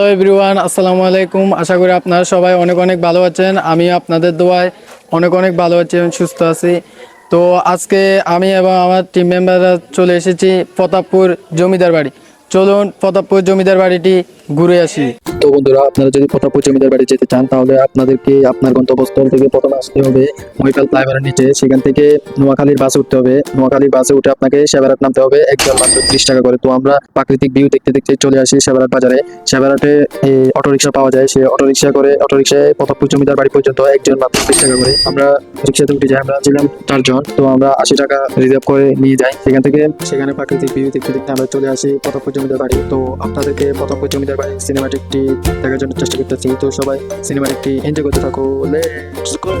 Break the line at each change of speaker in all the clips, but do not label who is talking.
Hello everyone আসসালামু আলাইকুম। আশা করি আপনারা সবাই অনেক অনেক ভালো আছেন। আমি আপনাদের দোয়ায় অনেক অনেক ভালো আছি এবং সুস্থ আছি। তো আজকে আমি এবং আমার টিম মেম্বাররা চলে এসেছি প্রতাপপুর জমিদার বাড়ি। চলুন প্রতাপপুর জমিদার বাড়িটি ঘুরে আসি।
তো বন্ধুরা, আপনারা যদি প্রতাপপুর জমিদার বাড়ি যেতে চান, তাহলে আপনাদেরকে আপনার গন্তব্যস্থল থেকে প্রথমে আসতে হবে মহিপাল ফ্লাইওভারের নিচে। সেখান থেকে নোয়াখালীর বাসে উঠতে হবে। নোয়াখালীর বাসে উঠে আপনাকে সেবারাট নামতে হবে। একজন মাত্র ত্রিশ টাকা করে। তো আমরা প্রাকৃতিক ভিউ দেখতে দেখতে চলে আসি সেবারাট বাজারে। সেবারাটে অটোরিকশা পাওয়া যায়। সে অটোরিকশা করে অটোরিকশায় প্রতাপপুর জমিদার বাড়ি পর্যন্ত একজন মাত্র ত্রিশ টাকা করে। আমরা রিক্সাতে উঠে যাই। আমরা ছিলাম চারজন। তো আমরা আশি টাকা রিজার্ভ করে নিয়ে যাই। সেখান থেকে সেখানে প্রাকৃতিক ভিউ দেখতে দেখতে আমরা চলে আসি প্রতাপপুর জমিদার বাড়ি। তো আপনাদেরকে প্রতাপপুর জমিদার বাড়ি সিনেমাটিকটি দেখার জন্য চেষ্টা করতেছি। তো সবাই সিনেমার একটি এনজয় করতে থাকো। লেটস গো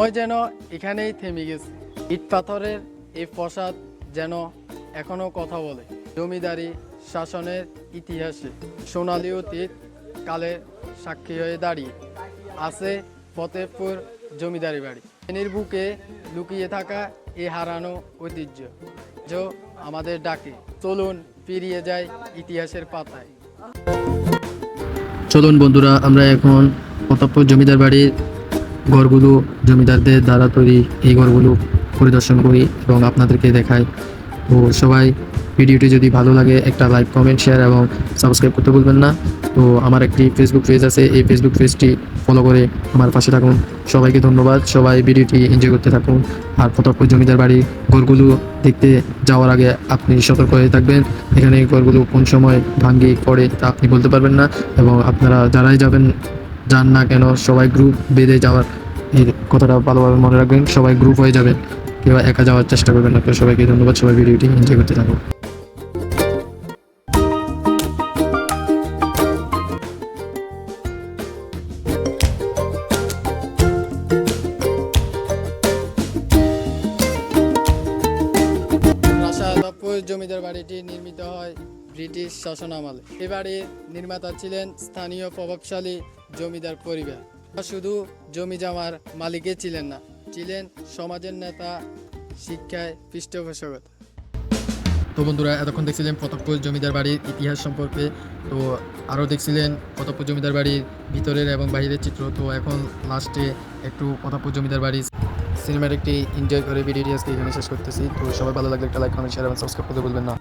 সময় যেন এখানেই থেমে গেছে। ইট পাথরের এই প্রসাদ যেন এখনও কথা বলে। জমিদারি শাসনের ইতিহাসে সোনালী অতীত কালের সাক্ষী হয়ে দাঁড়িয়ে আছে ফতেহপুর জমিদারি বাড়ি। এর বুকে লুকিয়ে থাকা এই হারানো ঐতিহ্য যো আমাদের ডাকে। চলুন ফিরিয়ে যায় ইতিহাসের পাতায়।
চলুন বন্ধুরা, আমরা এখন প্রতাপপুর জমিদার বাড়ির ঘরগুলো জমিদারদের দ্বারা তৈরি এই ঘরগুলো পরিদর্শন করি এবং আপনাদেরকে দেখাই। তো সবাই ভিডিওটি যদি ভালো লাগে, একটা লাইক, কমেন্ট, শেয়ার এবং সাবস্ক্রাইব করতে ভুলবেন না। তো আমার একটি ফেসবুক পেজ আছে, এই ফেসবুক পেজটি ফলো করে আমার পাশে থাকুন। সবাইকে ধন্যবাদ। সবাই ভিডিওটি এনজয় করতে থাকুন। আর প্রতাপপুর জমিদার বাড়ি ঘরগুলো দেখতে যাওয়ার আগে আপনি সতর্ক হয়ে থাকবেন। এখানে ঘরগুলো কোন সময় ভাঙ্গি পড়ে তা আপনি বলতে পারবেন না এবং আপনারা যারাই যাবেন যান না কেন, সবাই গ্রুপ বেঁধে যাওয়ার এই কথাটা ভালোভাবে মনে রাখবেন, সবাই গ্রুপ হয়ে যাবেন, কেউ একা যাওয়ার চেষ্টা করবেন তো সবাইকে ধন্যবাদ, সবাই ভিডিওটি এনজয় করতে থাকুন।
জমিদার বাড়িটি নির্মিত হয় ব্রিটিশ শাসন আমলে এই বাড়ির নির্মাতা ছিলেন স্থানীয় প্রভাবশালী জমিদার পরিবার। শুধু জমি জামার মালিকে ছিলেন না, ছিলেন সমাজের নেতা, শিক্ষায় পৃষ্ঠপোষকতা।
তো বন্ধুরা, এতক্ষণ দেখছিলেন প্রতাপপুর জমিদার বাড়ির ইতিহাস সম্পর্কে। তো আরও দেখছিলেন প্রতাপপুর জমিদার বাড়ির ভিতরের এবং বাইরের চিত্র। তো এখন লাস্টে একটু প্রতাপপুর জমিদার বাড়ির সিনেমাটিকটি এনজয় করে ভিডিওটি আজকে এখানে শেষ করতেছি। তো সবাই ভালো লাগলে একটা লাইক কমেন্ট শেয়ার এবং সাবস্ক্রাইব করতে বলবেন না।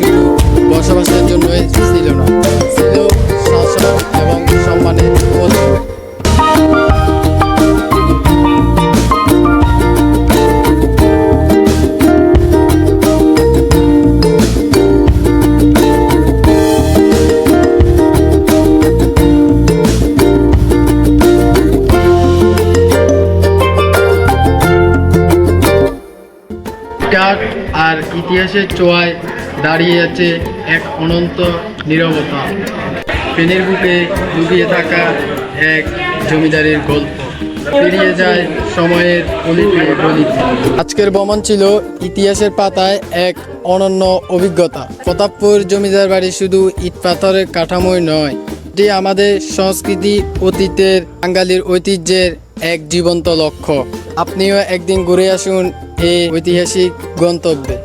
শুধু বসবাসের জন্যই ছিল না ছিল শাসন এবং সম্মানের। আর ইতিহাসের চোয়ায় দাঁড়িয়ে আছে এক অনন্ত নিরবতা। পেনের বুকে লুকিয়ে থাকা এক জমিদারের গল্প।
পেরিয়ে যায় সময়ের আজকের ভ্রমণ ছিল ইতিহাসের পাতায় এক অনন্য অভিজ্ঞতা। প্রতাপপুর জমিদার বাড়ি শুধু ইট পাথরের কাঠামোই নয়, এটি আমাদের সংস্কৃতি, অতীতের বাঙালির ঐতিহ্যের এক জীবন্ত লক্ষ্য। আপনিও একদিন ঘুরে আসুন এই ঐতিহাসিক গন্তব্যে।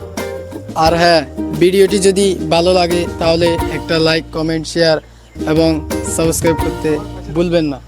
আর হ্যাঁ ভিডিওটি যদি ভালো লাগে তাহলে একটা লাইক কমেন্ট শেয়ার এবং সাবস্ক্রাইব করতে ভুলবেন না।